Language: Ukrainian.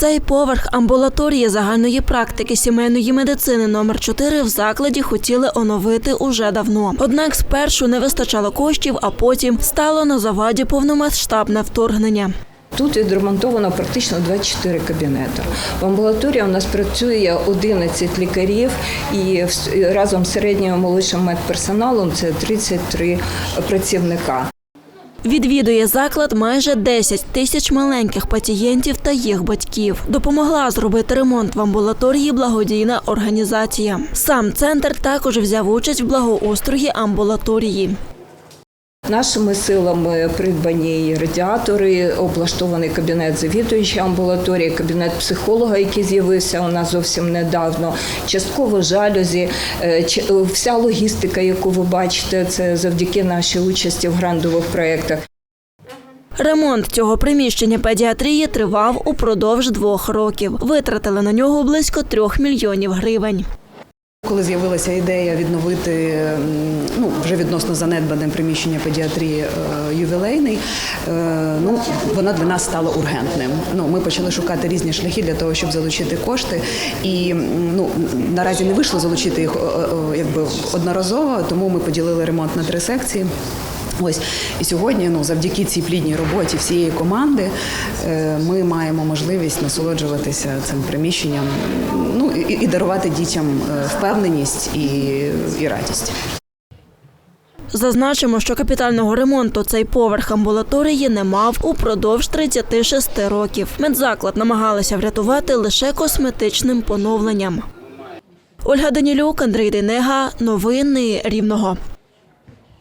Цей поверх амбулаторії загальної практики сімейної медицини номер 4 в закладі хотіли оновити уже давно. Однак спершу не вистачало коштів, а потім стало на заваді повномасштабне вторгнення. Тут відремонтовано практично 24 кабінети. В амбулаторії у нас працює 11 лікарів і разом з середньою молодшим медперсоналом це 33 працівника. Відвідує заклад майже 10 тисяч маленьких пацієнтів та їх батьків. Допомогла зробити ремонт в амбулаторії благодійна організація. Сам центр також взяв участь в благоустрої амбулаторії. Нашими силами придбані радіатори, облаштований кабінет завідуючої амбулаторії, кабінет психолога, який з'явився у нас зовсім недавно, частково жалюзі. Е, Вся логістика, яку ви бачите, це завдяки нашій участі в грандових проєктах. Ремонт цього приміщення педіатрії тривав упродовж двох років. Витратили на нього близько трьох мільйонів гривень. Коли з'явилася ідея відновити ну, вже відносно занедбане приміщення педіатрії е, ювілейний, е, ну, воно для нас стало ургентним. Ну, ми почали шукати різні шляхи для того, щоб залучити кошти. І ну, наразі не вийшло залучити їх е, якби одноразово, тому ми поділили ремонт на три секції. Ось і сьогодні, ну завдяки цій плідній роботі всієї команди, е, ми маємо можливість насолоджуватися цим приміщенням, ну і, і дарувати дітям е, впевненість і, і радість. Зазначимо, що капітального ремонту цей поверх амбулаторії не мав упродовж 36 років. Медзаклад намагалися врятувати лише косметичним поновленням. Ольга Данілюк, Андрій Денега. Новини Рівного.